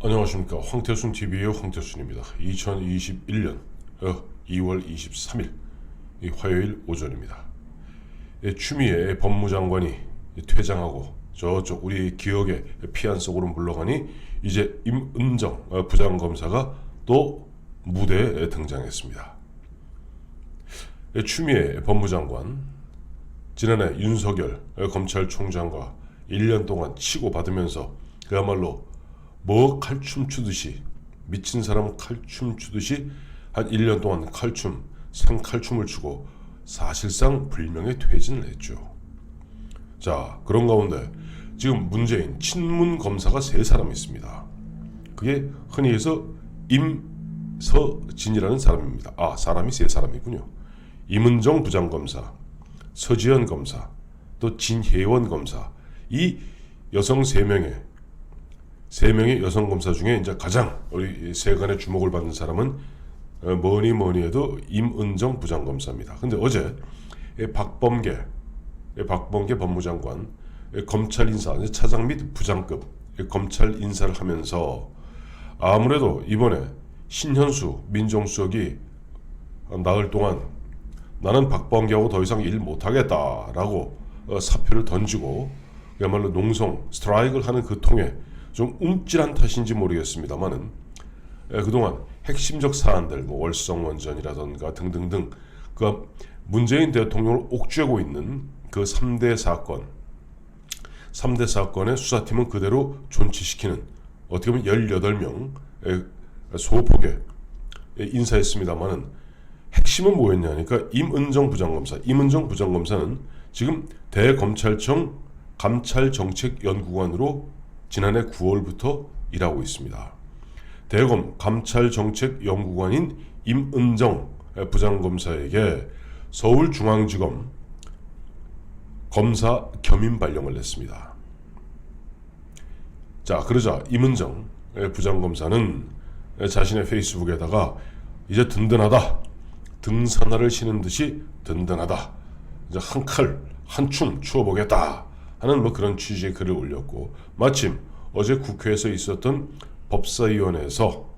안녕하십니까 황태순 TV의 황태순입니다. 2021년 2월 23일 화요일 오전입니다. 예, 추미애 법무장관이 퇴장하고 저쪽 우리 기억의 피안 속으로 물러가니 이제 임은정 어, 부장검사가 또 무대에 등장했습니다. 예, 추미애 법무장관 지난해 윤석열 검찰총장과 1년 동안 치고받으면서 그야말로 뭐 칼춤 추듯이 미친 사람 칼춤 추듯이 한 1년 동안 칼춤 생칼춤을 추고 사실상 불명예 퇴진을 했죠. 자 그런 가운데 지금 문재인 친문 검사가 세 사람 있습니다. 그게 흔히 해서 임서진이라는 사람입니다. 아 사람이 세 사람이군요. 임은정 부장검사, 서지현 검사, 또 진혜원 검사 이 여성 세 명의 세 명의 여성 검사 중에 이제 가장 우리 세간의 주목을 받는 사람은 어, 뭐니 뭐니 해도 임은정 부장검사입니다. 근데 어제 이 박범계 이 박범계 법무장관 이 검찰 인사 차장 및 부장급 이 검찰 인사를 하면서 아무래도 이번에 신현수 민정수석이 나흘 동안 나는 박범계하고 더 이상 일 못하겠다라고 어, 사표를 던지고 그야말로 농성 스트라이크를 하는 그 통에 좀 움찔한 탓인지 모르겠습니다만은 예, 그동안 핵심적 사안들 뭐 월성 원전이라던가 등등등 그 문재인 대통령을 옥죄고 있는 그 3대 사건 3대 사건의 수사팀은 그대로 존치시키는 어떻게 보면 18명 의 소폭의 인사했습니다만은 핵심은 뭐였냐니까 임은정 부장검사. 임은정 부장검사는 지금 대검찰청 감찰정책연구관으로 지난해 9월부터 일하고 있습니다. 대검 감찰정책연구관인 임은정 부장검사에게 서울중앙지검 검사 겸임 발령을 냈습니다. 자, 그러자 임은정 부장검사는 자신의 페이스북에다가 이제 든든하다. 등산화를 신은 듯이 든든하다. 이제 한 칼, 한 춤 추어보겠다. 하는 뭐 그런 취지의 글을 올렸고 마침 어제 국회에서 있었던 법사위원회에서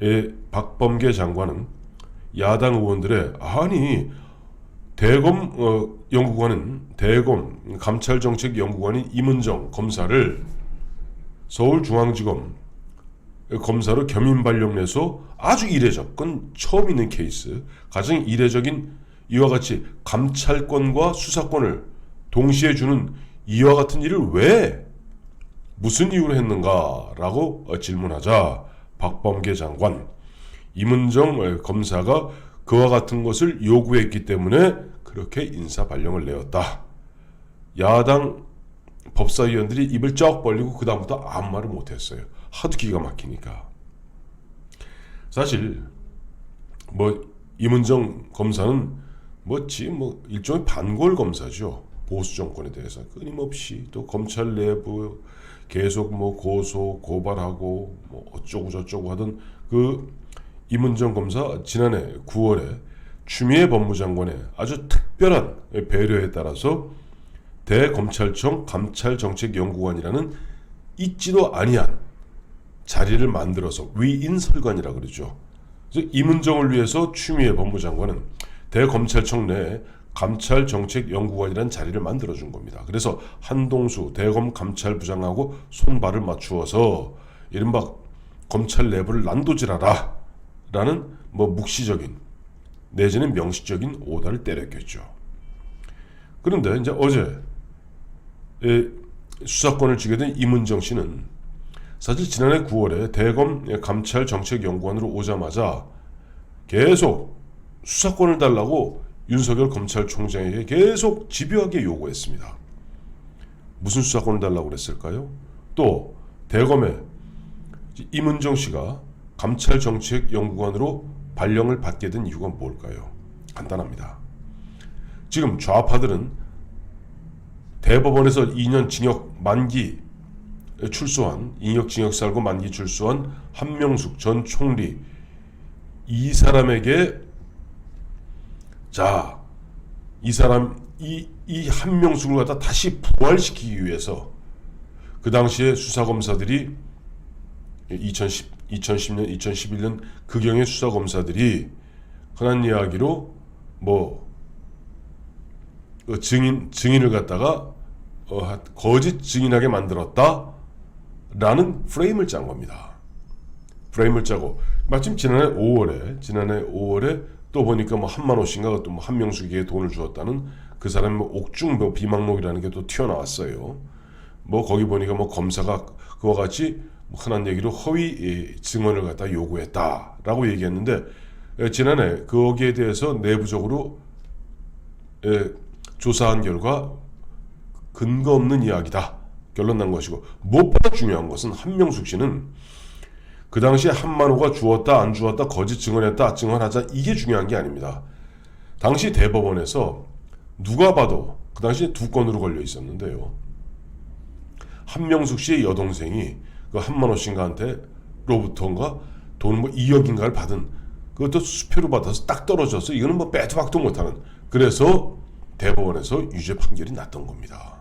이 박범계 장관은 야당 의원들의 아니 대검 어, 연구관은 대검 감찰정책 연구관인 임은정 검사를 서울중앙지검 검사로 겸임 발령내서 아주 이례적, 그건 처음 있는 케이스, 가장 이례적인 이와 같이 감찰권과 수사권을 동시에 주는 이와 같은 일을 왜 무슨 이유로 했는가라고 질문하자 박범계 장관 임은정 검사가 그와 같은 것을 요구했기 때문에 그렇게 인사 발령을 내었다. 야당 법사위원들이 입을 쩍 벌리고 그 다음부터 아무 말을 못했어요. 하도 기가 막히니까. 사실 뭐 임은정 검사는 뭐지 뭐 일종의 반골 검사죠. 보수 정권에 대해서 끊임없이 또 검찰 내부 계속 뭐 고소 고발하고 뭐 어쩌고 저쩌고 하던 그 임은정 검사 지난해 9월에 추미애 법무장관의 아주 특별한 배려에 따라서 대검찰청 감찰정책연구관이라는 있지도 아니한 자리를 만들어서 위인설관이라 그러죠. 그래서 임은정을 위해서 추미애 법무장관은 대검찰청 내에 감찰 정책 연구관이라는 자리를 만들어 준 겁니다. 그래서 한동수 대검 감찰 부장하고 손발을 맞추어서 이른바 검찰 내부를 난도질하라 라는 뭐 묵시적인 내지는 명시적인 오다를 때렸겠죠. 그런데 이제 어제 수사권을 쥐게 된 임은정 씨는 사실 지난해 9월에 대검 감찰 정책 연구관으로 오자마자 계속 수사권을 달라고 윤석열 검찰총장에게 계속 집요하게 요구했습니다. 무슨 수사권을 달라고 그랬을까요? 또 대검에 임은정 씨가 감찰 정책 연구관으로 발령을 받게 된 이유가 뭘까요? 간단합니다. 지금 좌파들은 대법원에서 2년 징역 만기 출소한 징역 징역 살고 만기 출소한 한명숙 전 총리 이 사람에게 자, 이 사람 이 이 한명숙을 갖다 다시 부활시키기 위해서 그 당시에 수사 검사들이 2010, 2010년, 2011년 그경의 수사 검사들이 흔한 이야기로 뭐 어, 증인 증인을 갖다가 어, 하- 거짓 증인하게 만들었다라는 프레임을 짠 겁니다. 프레임을 짜고 마침 지난해 5월에 지난해 5월에 또 보니까 뭐 한만 원씩인가 또뭐 한명숙에게 돈을 주었다는 그 사람의 뭐 옥중 뭐 비망록이라는 게 또 튀어나왔어요. 뭐 거기 보니까 뭐 검사가 그와 같이 뭐 흔한 얘기로 허위 예, 증언을 갖다 요구했다라고 얘기했는데 예, 지난해 거기에 대해서 내부적으로 예, 조사한 결과 근거 없는 이야기다 결론 난 것이고 무엇보다 중요한 것은 한명숙 씨는 그 당시에 한만호가 주었다 안 주었다 거짓 증언했다 증언하자 이게 중요한 게 아닙니다. 당시 대법원에서 누가 봐도 그 당시에 두 건으로 걸려 있었는데요. 한명숙 씨의 여동생이 그 한만호 씨한테 로부터인가 돈뭐 2억인가를 받은 그것도 수표로 받아서 딱 떨어져서 이거는 뭐 빼도 박도 못하는 그래서 대법원에서 유죄 판결이 났던 겁니다.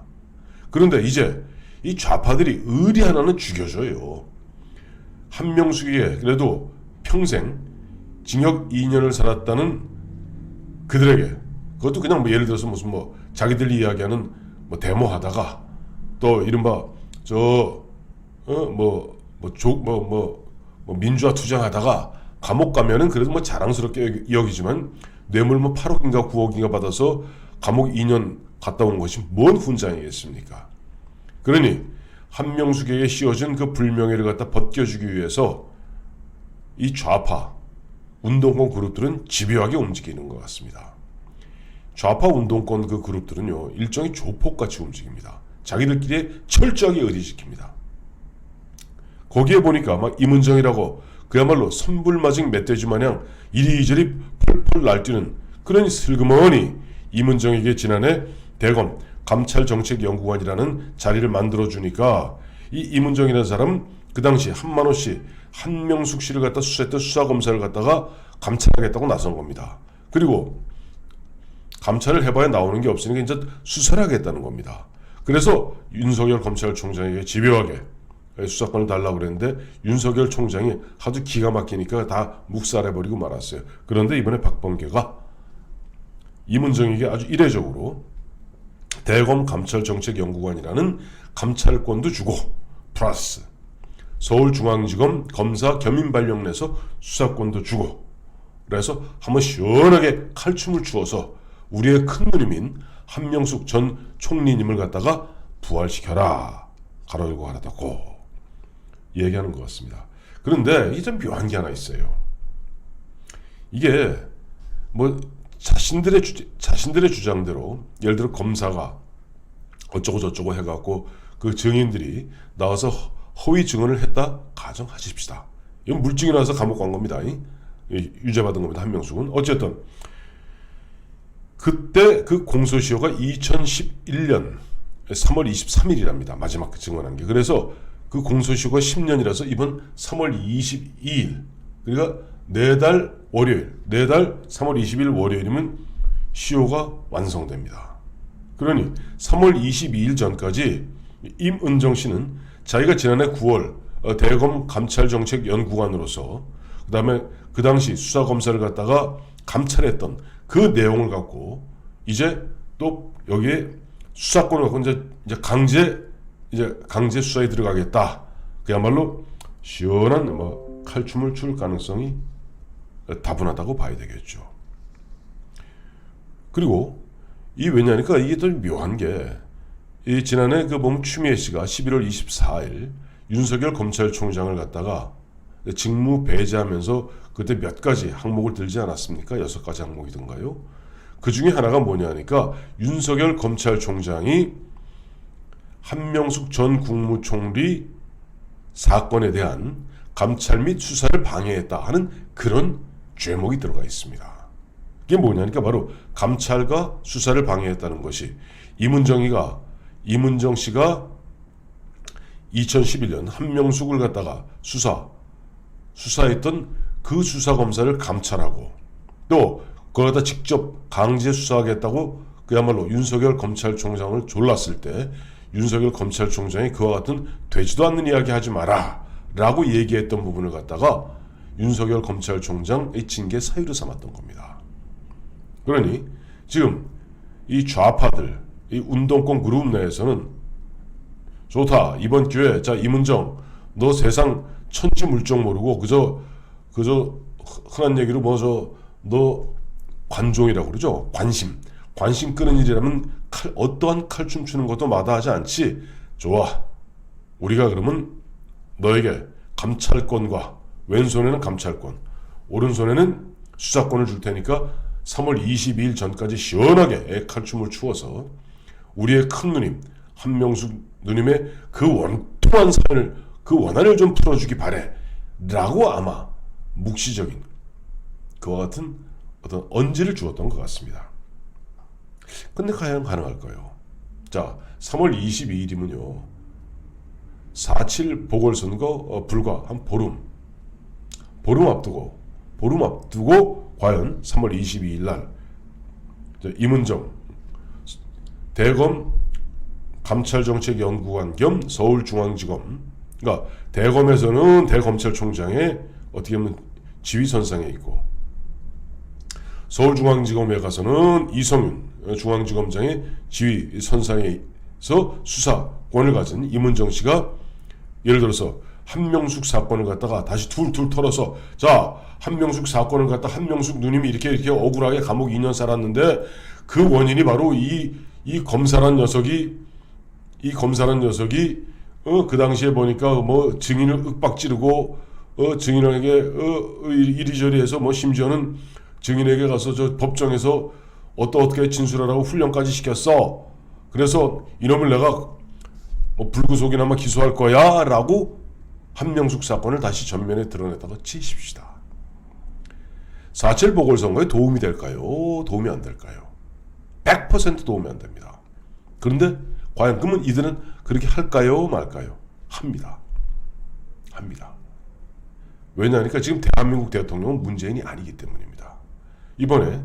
그런데 이제 이 좌파들이 의리 하나는 죽여줘요. 한명숙에게 그래도 평생 징역 2년을 살았다는 그들에게 그것도 그냥 뭐 예를 들어서 무슨 뭐 자기들이 이야기하는 뭐 데모하다가 또 이른바 저어뭐뭐족뭐뭐 뭐 민주화 투쟁하다가 감옥 가면은 그래도 뭐 자랑스럽게 여기- 여기지만 뇌물 뭐 8억인가 9억인가 받아서 감옥 2년 갔다 온 것이 뭔 훈장이겠습니까? 그러니 한명숙에게 씌워진 그 불명예를 갖다 벗겨주기 위해서 이 좌파 운동권 그룹들은 집요하게 움직이는 것 같습니다. 좌파 운동권 그 그룹들은요 일종의 조폭같이 움직입니다. 자기들끼리 철저하게 의리지킵니다. 거기에 보니까 막 이문정이라고 그야말로 선불맞은 멧돼지 마냥 이리저리 펄펄 날뛰는 그런 슬그머니 이문정에게 지난해 대검 감찰정책연구관이라는 자리를 만들어 주니까 이 이문정이라는 사람은 그 당시 한만호 씨, 한명숙 씨를 갖다 수사했던 수사검사를 갖다가 감찰하겠다고 나선 겁니다. 그리고 감찰을 해봐야 나오는 게 없으니까 이제 수사를 하겠다는 겁니다. 그래서 윤석열 검찰총장에게 집요하게 수사권을 달라고 그랬는데 윤석열 총장이 하도 기가 막히니까 다 묵살해버리고 말았어요. 그런데 이번에 박범계가 이문정에게 아주 이례적으로 대검 감찰정책연구관이라는 감찰권도 주고 플러스 서울중앙지검 검사 겸임발령 내서 수사권도 주고 그래서 한번 시원하게 칼춤을 추어서 우리의 큰 누님인 한명숙 전 총리님을 갖다가 부활시켜라 가로 열고 가로 닫고 얘기하는 것 같습니다. 그런데 이게 좀 묘한 게 하나 있어요. 이게 뭐 자신들의 주, 자신들의 주장대로 예를 들어 검사가 어쩌고 저쩌고 해갖고 그 증인들이 나와서 허- 허위 증언을 했다 가정하십시다. 이건 물증이 나와서 감옥 간 겁니다. 이- 이 유죄 받은 겁니다. 한명숙은 어쨌든 그때 그 공소시효가 2011년 3월 23일이랍니다. 마지막 그 증언한 게. 그래서 그 공소시효가 10년이라서 이번 3월 22일 그러니까 네달 월요일 네달 3월 20일 월요일이면 시효가 완성됩니다. 그러니 3월 22일 전까지 임은정 씨는 자기가 지난해 9월 어, 대검 감찰 정책 연구관으로서 그다음에 그 당시 수사 검사를 갖다가 감찰했던 그 내용을 갖고 이제 또 여기에 수사권을 갖고 이제, 이제 강제 이제 강제 수사에 들어가겠다. 그야말로 시원한 뭐 칼춤을 출 가능성이 다분하다고 봐야 되겠죠. 그리고 이 왜냐니까 이게 또 묘한 게 이 지난해 그 보면 추미애 씨가 11월 24일 윤석열 검찰총장을 갖다가 직무 배제하면서 그때 몇 가지 항목을 들지 않았습니까? 여섯 가지 항목이던가요? 그 중에 하나가 뭐냐니까 윤석열 검찰총장이 한명숙 전 국무총리 사건에 대한 감찰 및 수사를 방해했다 하는 그런 죄목이 들어가 있습니다. 이게 뭐냐니까 바로 감찰과 수사를 방해했다는 것이 이문정이가 이문정 씨가 2011년 한명숙을 갖다가 수사 수사했던 그 수사 검사를 감찰하고 또 그걸 갖다 직접 강제 수사하겠다고 그야말로 윤석열 검찰총장을 졸랐을 때 윤석열 검찰총장이 그와 같은 되지도 않는 이야기 하지 마라 라고 얘기했던 부분을 갖다가 윤석열 검찰총장의 징계 사유로 삼았던 겁니다. 그러니 지금 이 좌파들, 이 운동권 그룹 내에서는 좋다 이번 기회에 자 이문정 너 세상 천지 물정 모르고 그저 그저 흔한 얘기로 뭐저 너 관종이라고 그러죠? 관심. 관심 끄는 일이라면 칼, 어떠한 칼춤 추는 것도 마다하지 않지. 좋아. 우리가 그러면 너에게 감찰권과 왼손에는 감찰권 오른손에는 수사권을 줄 테니까 3월 22일 전까지 시원하게 칼춤을 추어서 우리의 큰 누님 한명숙 누님의 그 원통한 사연을 그 원한을 좀 풀어주기 바래 라고 아마 묵시적인 그와 같은 어떤 언지를 주었던 것 같습니다. 근데 과연 가능할까요? 자, 3월 22일이면요. 4.7 보궐선거 어, 불과 한 보름 보름 앞두고 보름 앞두고 과연 3월 22일 날 자, 이문정 대검 감찰정책연구관 겸 서울중앙지검 그러니까 대검에서는 대검찰총장의 어떻게 보면 지휘선상에 있고 서울중앙지검에 가서는 이성윤 중앙지검장의 지휘선상에서 수사권을 가진 이문정 씨가 예를 들어서 한명숙 사건을 갖다가 다시 툴툴 털어서 자 한명숙 사건을 갖다 한명숙 누님이 이렇게 이렇게 억울하게 감옥 2년 살았는데 그 원인이 바로 이 이 검사란 녀석이 이 검사란 녀석이 어, 그 당시에 보니까 뭐 증인을 윽박지르고 어, 증인에게 어, 이리저리 해서 뭐 심지어는 증인에게 가서 저 법정에서 어떠 어떻게 진술하라고 훈련까지 시켰어. 그래서 이놈을 내가 뭐 불구속이나마 기소할 거야라고 한명숙 사건을 다시 전면에 드러냈다가 치십시다. 4.7 보궐선거에 도움이 될까요? 도움이 안 될까요? 100% 도움이 안 됩니다. 그런데 과연 그러면 이들은 그렇게 할까요? 말까요? 합니다. 합니다. 왜냐하니까 지금 대한민국 대통령은 문재인이 아니기 때문입니다. 이번에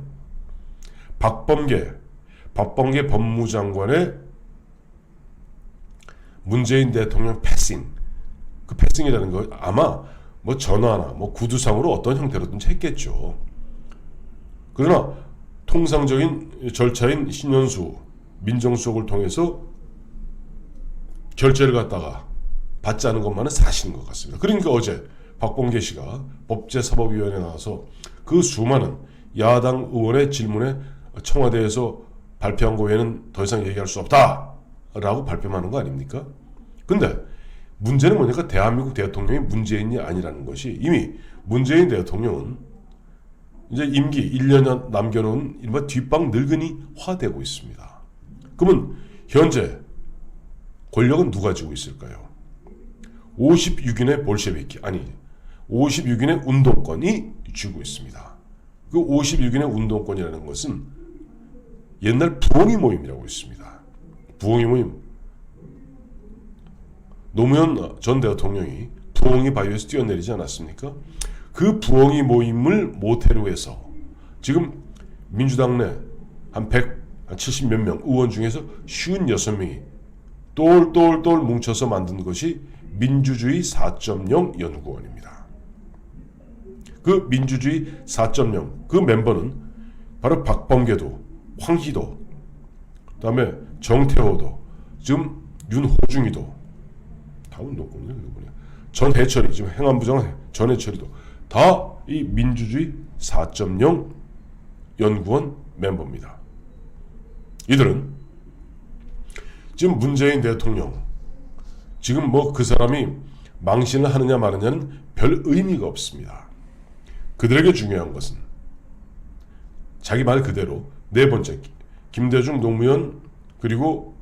박범계, 박범계 법무장관의 문재인 대통령 패싱, 그 패싱이라는 거 아마 뭐 전화나 뭐 구두상으로 어떤 형태로든지 했겠죠. 그러나 통상적인 절차인 신년수 민정수석을 통해서 결제를 갖다가 받지 않은 것만은 사실인 것 같습니다. 그러니까 어제 박봉계 씨가 법제사법위원회에 나와서 그 수많은 야당 의원의 질문에 청와대에서 발표한 거 외에는 더 이상 얘기할 수 없다라고 발표하는 거 아닙니까? 근데 문제는 뭐냐면 대한민국 대통령이 문재인이 아니라는 것이 이미 문재인 대통령은 이제 임기 1년 남겨놓은 이른바 뒷방 늙은이화 되고 있습니다. 그러면 현재 권력은 누가 쥐고 있을까요? 56인의 볼셰비키 아니 56인의 운동권이 쥐고 있습니다. 그 56인의 운동권이라는 것은 옛날 부엉이 모임이라고 있습니다. 부엉이 모임 노무현 전 대통령이 부엉이 바위에서 뛰어내리지 않았습니까? 그 부엉이 모임을 모태로 해서 지금 민주당 내한 100, 한 70 몇 명 의원 중에서 56명이 똘똘똘 뭉쳐서 만든 것이 민주주의 4.0 연구원입니다. 그 민주주의 4.0 그 멤버는 바로 박범계도, 황희도, 그다음에 정태호도, 지금 윤호중이도 다 운동권이네 누구냐? 전해철이 지금 행안부장 전 해철이도 다 이 민주주의 4.0 연구원 멤버입니다. 이들은 지금 문재인 대통령 지금 뭐 그 사람이 망신을 하느냐 마느냐는 별 의미가 없습니다. 그들에게 중요한 것은 자기 말 그대로 네 번째 김대중 노무현 그리고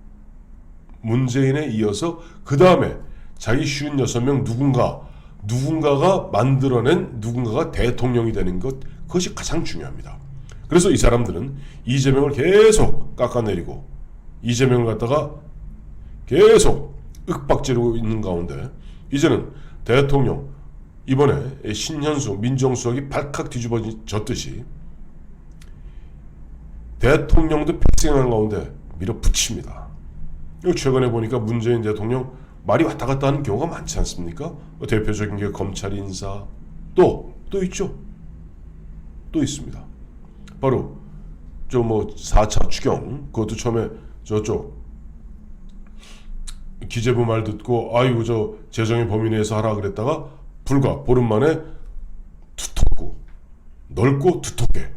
문재인에 이어서 그 다음에 자기 쉬운 여섯 명 누군가 누군가가 만들어낸 누군가가 대통령이 되는 것 그것이 가장 중요합니다. 그래서 이 사람들은 이재명을 계속 깎아내리고 이재명을 갖다가 계속 윽박지르고 있는 가운데 이제는 대통령 이번에 신현수 민정수석이 발칵 뒤집어졌듯이 대통령도 패싱한 가운데 밀어붙입니다. 최근에 보니까 문재인 대통령 말이 왔다 갔다 하는 경우가 많지 않습니까? 뭐 대표적인 게 검찰 인사 또 또 있죠. 또 있습니다. 바로 저 뭐 4차 추경 그것도 처음에 저쪽 기재부 말 듣고 아이고 저 재정의 범위 내에서 하라 그랬다가 불과 보름 만에 두텁고 넓고 두텁게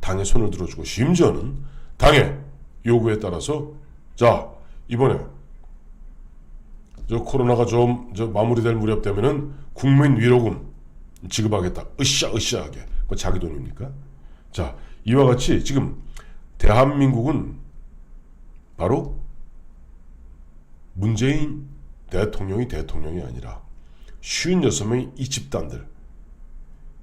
당의 손을 들어주고 심지어는 당의 요구에 따라서 자 이번에 저 코로나가 좀 저 마무리될 무렵 되면은 국민 위로금 지급하겠다 으쌰 으쌰하게 그 자기 돈입니까? 자 이와 같이 지금 대한민국은 바로 문재인 대통령이 대통령이 아니라 56명의 이 집단들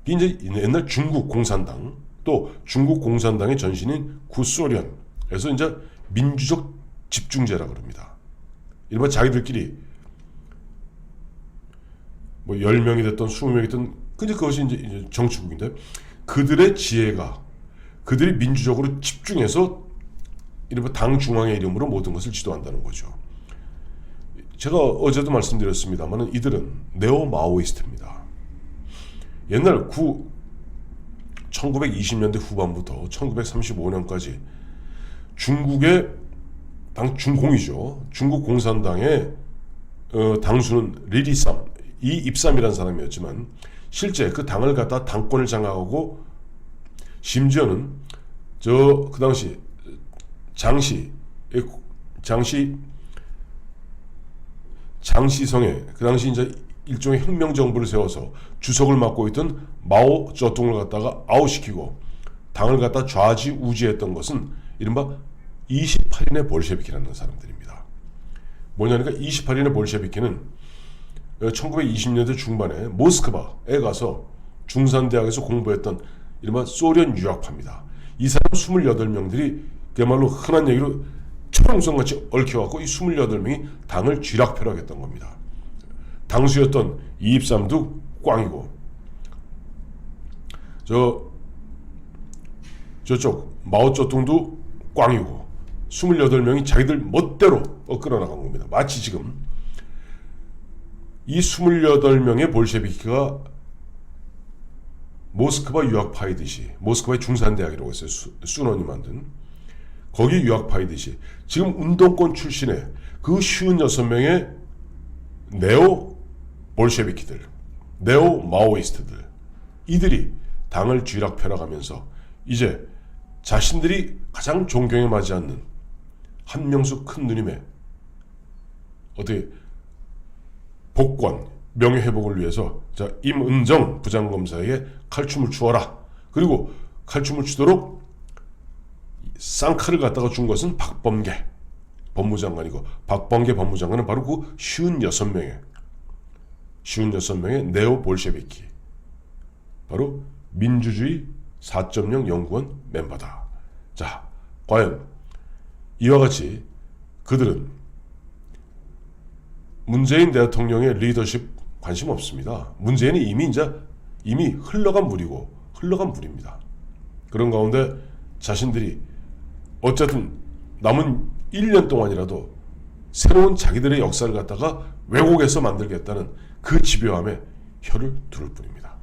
이제 옛날 중국 공산당 또 중국 공산당의 전신인 구소련에서 이제 민주적 집중제라 그럽니다. 일반 자기들끼리 뭐 10명이 됐던 20명이 됐던 근데 그것이 이제, 정치국인데 그들의 지혜가 그들이 민주적으로 집중해서 이른바 당 중앙의 이름으로 모든 것을 지도한다는 거죠. 제가 어제도 말씀드렸습니다만 이들은 네오 마오이스트입니다. 옛날 구 1920년대 후반부터 1935년까지 중국의 당 중공이죠. 중국 공산당의 어, 당수는 리리삼 이 입삼이라는 사람이었지만 실제 그 당을 갖다 당권을 장악하고 심지어는 저 그 당시 장시 장시 장시성에 그 당시 이제 일종의 혁명 정부를 세워서 주석을 맡고 있던 마오 저통을 갖다가 아웃시키고 당을 갖다 좌지우지했던 것은 이른바 28인의 볼셰비키라는 사람들입니다. 뭐냐니까 28인의 볼셰비키는 1920년대 중반에 모스크바에 가서 중산대학에서 공부했던 이른바 소련 유학파입니다. 이 사람 28명들이 그야말로 흔한 얘기로 초롱성같이 얽혀갖고 이 28명이 당을 쥐락펴락했던 겁니다. 당수였던 이입삼도 꽝이고 저 저쪽 마오쩌둥도 꽝이고 28명이 자기들 멋대로 어 끌어나간 겁니다. 마치 지금 이 28명의 볼셰비키가 모스크바 유학 파이듯이 모스크바의 중산대학이라고 했어요. 수, 수논이 만든. 거기 유학 파이듯이. 지금 운동권 출신의 그 56명의 네오 볼셰비키들 네오 마오이스트들. 이들이 당을 쥐락펴락하면서 이제 자신들이 가장 존경에 맞지 않는 한명수 큰 누님의 어떻게 복권 명예 회복을 위해서 자 임은정 부장검사에게 칼춤을 추어라 그리고 칼춤을 추도록 쌍칼을 갖다가 준 것은 박범계 법무장관이고 박범계 법무장관은 바로 그 56명의 56명의 네오 볼셰비키 바로 민주주의 4.0 연구원 멤버다. 자, 과연 이와 같이 그들은 문재인 대통령의 리더십 관심 없습니다. 문재인이 이미 이제 이미 흘러간 물이고 흘러간 물입니다. 그런 가운데 자신들이 어쨌든 남은 1년 동안이라도 새로운 자기들의 역사를 갖다가 왜곡해서 만들겠다는 그 집요함에 혀를 두를 뿐입니다.